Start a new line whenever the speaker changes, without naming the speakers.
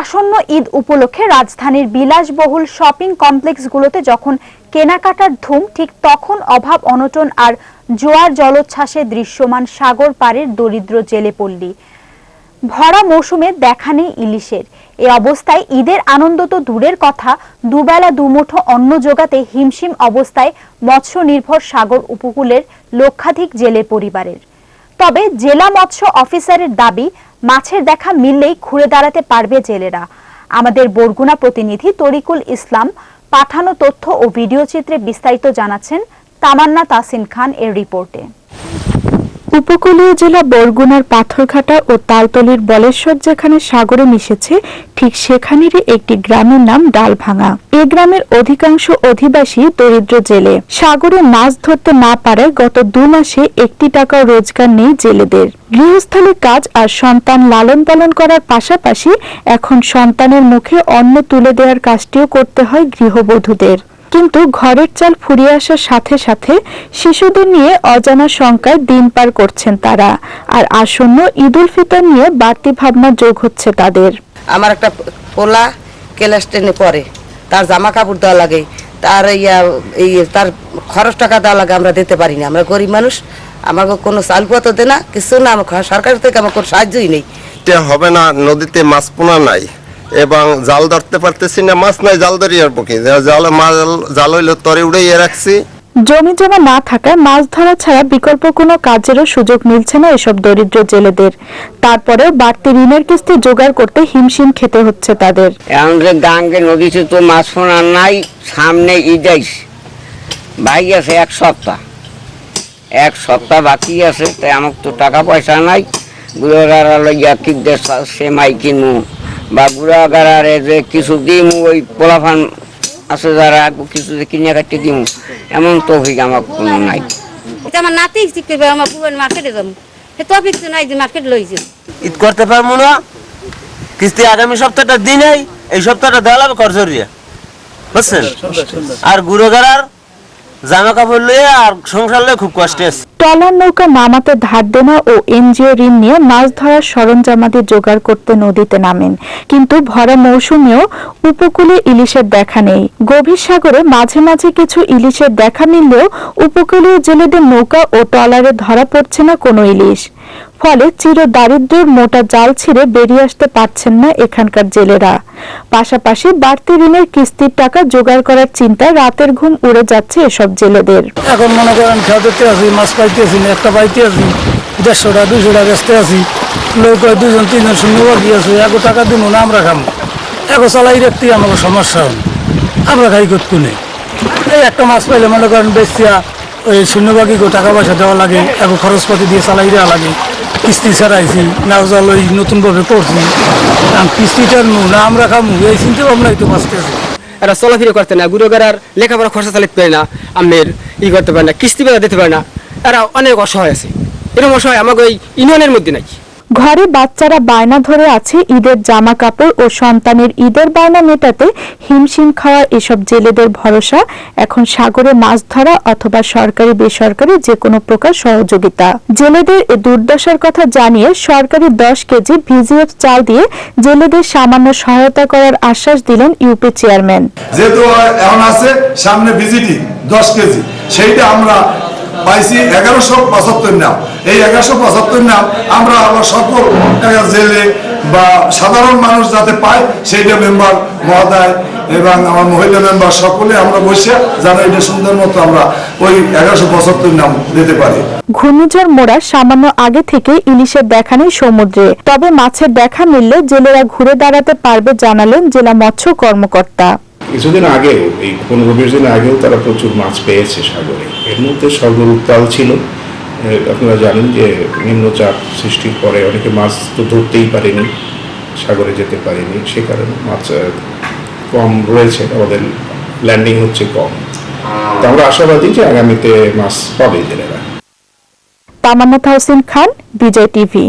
আসন্ন ঈদ উপলক্ষে রাজধানীর বিলাসবহুল শপিং কমপ্লেক্সগুলোতে যখন কেনাকাটার ধুম, ঠিক তখন অভাব, অনটন আর জোয়ার জলোচ্ছ্বাসে দৃশ্যমান সাগর পাড়ের দরিদ্র জেলে পল্লী ভরা মৌসুমে দেখা নেই ইলিশের। এ অবস্থায় ঈদের আনন্দ তো দূরের কথা, দুবেলা দুমুঠো অন্ন জোগাতে হিমশিম অবস্থায় মৎস্য নির্ভর সাগর উপকূলের লক্ষাধিক জেলে পরিবারের। তবে জেলা মৎস্য অফিসারের দাবি মাছের দেখা মিললেই ঘুরে দাঁড়াতে পারবে জেলেরা। আমাদের বরগুনা প্রতিনিধি তরিকুল ইসলাম পাঠানো তথ্য ও ভিডিও চিত্রে বিস্তারিত জানাচ্ছেন তামান্না তাসিন খান এর রিপোর্টে। উপকূলীয় জেলা বরগুনার পাথরঘাটা ও তালতলির বলেশ্বর যেখানে সাগরে মিশেছে, ঠিক সেখানেরই একটি গ্রামের নাম ডালভাঙা। এ গ্রামের অধিকাংশ অধিবাসী দরিদ্র জেলে। সাগরে মাছ ধরতে না পারায় গত দু মাসে একটি টাকাও রোজগার নেই জেলেদের। গৃহস্থলী কাজ আর সন্তান লালন পালন করার পাশাপাশি এখন সন্তানের মুখে অন্ন তুলে দেওয়ার কাজটিও করতে হয় গৃহবধূদের। কিন্তু ঘরের চাল ফুরিয়ে আসার সাথে সাথে শিশুদের নিয়ে অজানা শঙ্কায় দিন পার করছেন তারা। আর আসন্ন ঈদ উল ফিতর নিয়ে বাড়তি ভাবনা যোগ হচ্ছে তাদের।
আমার একটা পোলা ক্লাস টেনে পড়ে। তার জামা কাপড় দেওয়া লাগে তার ইয়া এই তার খরচ টাকা দেওয়া লাগে আমরা দিতে পারি না। আমরা গরিব মানুষ আমাকে কোনো চাল পত্র দে না কিছু না আমার সরকার থেকে আমার কোনো সাহায্যই নেই।
হবে না নদীতে মাছ পোনা নাই। এবং জাল ধরতে পারতেছি না মাছ নাই জাল ধরি আর পক্ষে জাল মাছ জাল হইল তরে উড়াইয়ে রাখছি।
জমি জমা না থাকায় মাছ ধরা ছাড়া বিকল্প কোনো কাজেরও সুযোগ মিলছে না এসব দরিদ্র জেলেদের। তারপরেও বাড়তি ঋণের কিস্তি জোগাড় করতে হিমশিম খেতে হচ্ছে তাদের।
এখন যে গাঙ্গে নদীতে তো মাছ ফোনা নাই সামনে ঈদ আইস। ভাই আছে এক সপ্তাহ। এক সপ্তাহ বাকি আছে তাই আমার তো টাকা পয়সা নাই। বুড়োগারা লইয়া কি সেমাই কিনবো বা বুড়াগারে যে কিছু দিমু ওই পোলাফান আছে যারা কিছু যে কিনে কাটতে দিমু এমন তো আমার কোনো নাই।
এটা আমার নাতি ঠিক করবে? আমার পুরান মার্কেটে যাব। সে টপিক তো নাই যে মার্কেট লইছে
ঈদ করতে পারব না। কিস্তি আগামী সপ্তাহটা দিনেই এই সপ্তাহটা দেওয়া লাগবে করজরিয়া। বুঝছেন? আর গুড়োগাড়ার জামা কাপড় লয়ে আর সংসার লয়ে খুব কষ্টে আছে।
নৌকা নামাতে ধার দেনা ও এনজিও ঋণ নিয়ে মাছ ধরার সরঞ্জামাদি জোগাড় করতে নদীতে নামেন। কিন্তু ভরা মৌসুমেও উপকূলে ইলিশের দেখা নেই। গভীর সাগরে মাঝে মাঝে কিছু ইলিশের দেখা মিললেও উপকূলীয় জেলেদের নৌকা ও ট্রলারে ধরা পড়ছে না কোনো ইলিশ। ফলে চির দারিদ্র্যের মোটা জাল ছিঁড়ে বেরিয়ে আসতে পারছেন না এখানকার জেলেরা। পাশাপাশি বাড়তি ঋণের কিস্তির টাকা জোগাড় করার চিন্তায় রাতের ঘুম উড়ে যাচ্ছে এসব জেলেদের।
এখন মনে করেন খেতে আছি, মাছ পাইতে আছি না একটা পাইতে আছি, দেড়শোটা দুশোটা বেচতে আছি, লোক দুজন তিনজন শূন্য বাকি আছে এগো টাকা দিব না আমরা খাম এগো চালাই রাখতে আমাকে সমস্যা হয় আমরা খাই করতে নেই? এই একটা মাছ পাইলে মনে করেন বেচিয়া ওই শূন্য বাকি টাকা পয়সা দেওয়া লাগে এগো খরচপাতি দিয়ে চালাই দেওয়া লাগে। কিস্তি ছাড়াইছি না জাল ওই নতুনভাবে করছি। কিস্তিটা নু না আমরা খামু, এই চিন্তা ভাবনাই তো আছে।
এরা চলাফেরা করতে না গুরুগার লেখাপড়া খরচা চালাতে পারে না, আমের ই করতে পারে না, কিস্তি বেলা দিতে পারে না। এরা অনেক অসহায় আছে। এরকম অসহায় আমাকে ওই ইউনিয়নের মধ্যে নাই।
ঘরে বাচ্চারা বায়না ধরে আছে ঈদের জামা কাপড় ও সন্তানের ঈদের বায়না মেটাতে হিমশিম খাওয়া এসব জেলেদের ভরসা। এখন সাগরে মাছ ধরা অথবা সরকারি বেসরকারি যে কোনো প্রকার সহযোগিতা। জেলেদের এ দুর্দশার কথা জানিয়ে সরকারি দশ কেজি ভিজিএফ চাল দিয়ে জেলেদের সামান্য সহায়তা করার আশ্বাস দিলেন ইউপি চেয়ারম্যান।
যেহেতু এখন আছে সামনে ভিজিটি, দশ কেজি। সেইটা আমরা পাইছি এগারোশো পঁচাত্তর নাম। এই এগারোশো পঁচাত্তর নাম আমরা আবার সকল জেলে বা সাধারণ মানুষ যাতে পায়, সেইটা মেম্বার মহোদয় এবং আমার মহিলা মেম্বার সকলে আমরা বসে যেন এটা সুন্দর মতো আমরা ওই এগারোশো পঁচাত্তর নাম দিতে পারি।
ঘূর্ণিঝড় মোড়া সামান্য আগে থেকে ইলিশের দেখা নেই সমুদ্রে। তবে মাছের দেখা মিললে জেলেরা ঘুরে দাঁড়াতে পারবে, জানালেন জেলা মৎস্য কর্মকর্তা।
কিছুদিন আগেও এই পনেরো বিশ দিন আগেও তারা প্রচুর মাছ পেয়েছে সাগরে। এর মধ্যে সাগর উত্তাল ছিল আপনারা জানেন যে নিম্নচাপ সৃষ্টির পরে অনেকে মাছ তো ধরতেই পারেনি, সাগরে যেতে পারেনি। সে কারণে মাছ কম রয়েছে, আমাদের ল্যান্ডিং হচ্ছে কম। তো আমরা আশাবাদী যে আগামীতে মাছ পাবে জেলেরা
তামান্না তাহসিন খান, বিজয় টিভি।